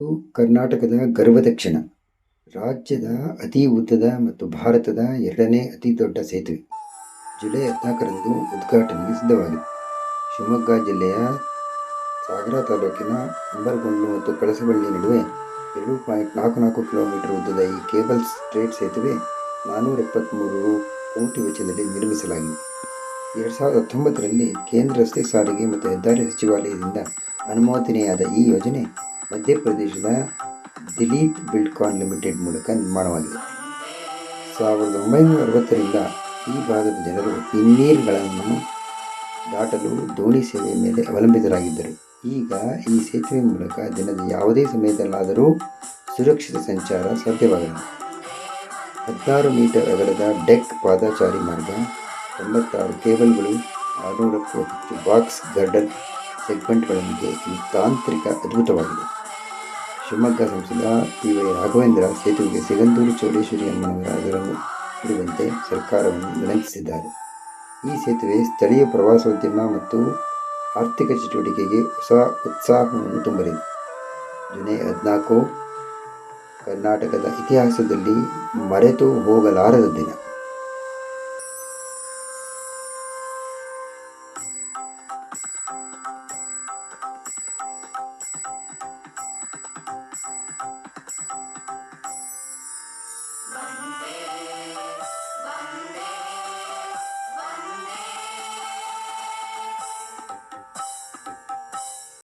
ಇದು ಕರ್ನಾಟಕದ ಗರ್ವದ ಕ್ಷಣ. ರಾಜ್ಯದ ಅತಿ ಉದ್ದದ ಮತ್ತು ಭಾರತದ ಎರಡನೇ ಅತಿ ದೊಡ್ಡ ಸೇತುವೆ. ಜುಲೈ ಹದಿನಾಲ್ಕರಂದು ಉದ್ಘಾಟನೆಗೆ ಸಿದ್ಧವಾಗಿದೆ. ಶಿವಮೊಗ್ಗ ಜಿಲ್ಲೆಯ ಸಾಗರ ತಾಲೂಕಿನ ಅಂಬರಗೊಂಡು ಮತ್ತು ಕಳಸಬಳ್ಳಿ ನಡುವೆ ಎರಡು ಪಾಯಿಂಟ್ ನಾಲ್ಕು ನಾಲ್ಕು ಕಿಲೋಮೀಟರ್ ಉದ್ದದ ಈ ಕೇಬಲ್ ಸ್ಟ್ರೇಟ್ ಸೇತುವೆ ನಾನ್ನೂರ ಎಪ್ಪತ್ತ್ಮೂರು ಕೋಟಿ ವೆಚ್ಚದಲ್ಲಿ ನಿರ್ಮಿಸಲಾಗಿದೆ. ಎರಡು ಸಾವಿರದ ಹತ್ತೊಂಬತ್ತರಲ್ಲಿ ಕೇಂದ್ರ ರಸ್ತೆ ಸಾರಿಗೆ ಮತ್ತು ಹೆದ್ದಾರಿ ಸಚಿವಾಲಯದಿಂದ ಅನುಮೋದನೆಯಾದ ಈ ಯೋಜನೆ ಮಧ್ಯಪ್ರದೇಶದ ದಿಲೀಪ್ ಬಿಲ್ಡ್ಕಾನ್ ಲಿಮಿಟೆಡ್ ಮೂಲಕ ನಿರ್ಮಾಣವಾಗಿದೆ. ಸಾವಿರದ ಒಂಬೈನೂರ ಅರವತ್ತರಿಂದ ಈ ಭಾಗದ ಜನರು ಹಿನ್ನೀರುಗಳನ್ನು ದಾಟಲು ದೋಣಿ ಸೇವೆಯ ಮೇಲೆ ಅವಲಂಬಿತರಾಗಿದ್ದರು. ಈಗ ಈ ಸೇತುವೆ ಮೂಲಕ ದಿನದ ಯಾವುದೇ ಸಮಯದಲ್ಲಾದರೂ ಸುರಕ್ಷಿತ ಸಂಚಾರ ಸಾಧ್ಯವಾಗಲಿದೆ ಹದಿನಾರು ಮೀಟರ್ ಅಗಲದ ಡೆಕ್ ಪಾದಚಾರಿ ಮಾರ್ಗ, ತೊಂಬತ್ತಾರು ಕೇಬಲ್ಗಳು, ಆರುನೂರಕ್ಕೂ ಹೆಚ್ಚು ಬಾಕ್ಸ್, ಗಾರ್ಡನ್ ಸೆಗ್ಮೆಂಟ್ಗಳೊಂದಿಗೆ ಈ ತಾಂತ್ರಿಕ ಅದ್ಭುತವಾಗಿದೆ. ಶಿವಮೊಗ್ಗ ಸಂಸದ ಪಿ ವೈ ರಾಘವೇಂದ್ರ ಸೇತುವೆಗೆ ಸಿಗಂದೂರು ಚೌಡೇಶ್ವರಿ ಅಮ್ಮನವರ ಅದರನ್ನು ಇಡುವಂತೆ ಸರ್ಕಾರವನ್ನು ವಿನಂತಿಸಿದ್ದಾರೆ. ಈ ಸೇತುವೆ ಸ್ಥಳೀಯ ಪ್ರವಾಸೋದ್ಯಮ ಮತ್ತು ಆರ್ಥಿಕ ಚಟುವಟಿಕೆಗೆ ಹೊಸ ಉತ್ಸಾಹವನ್ನು ತುಂಬಲಿದೆ ಜುಲೈ ಹದಿನಾಲ್ಕು ಕರ್ನಾಟಕದ ಇತಿಹಾಸದಲ್ಲಿ ಮರೆತು ಹೋಗಲಾರದ ದಿನ.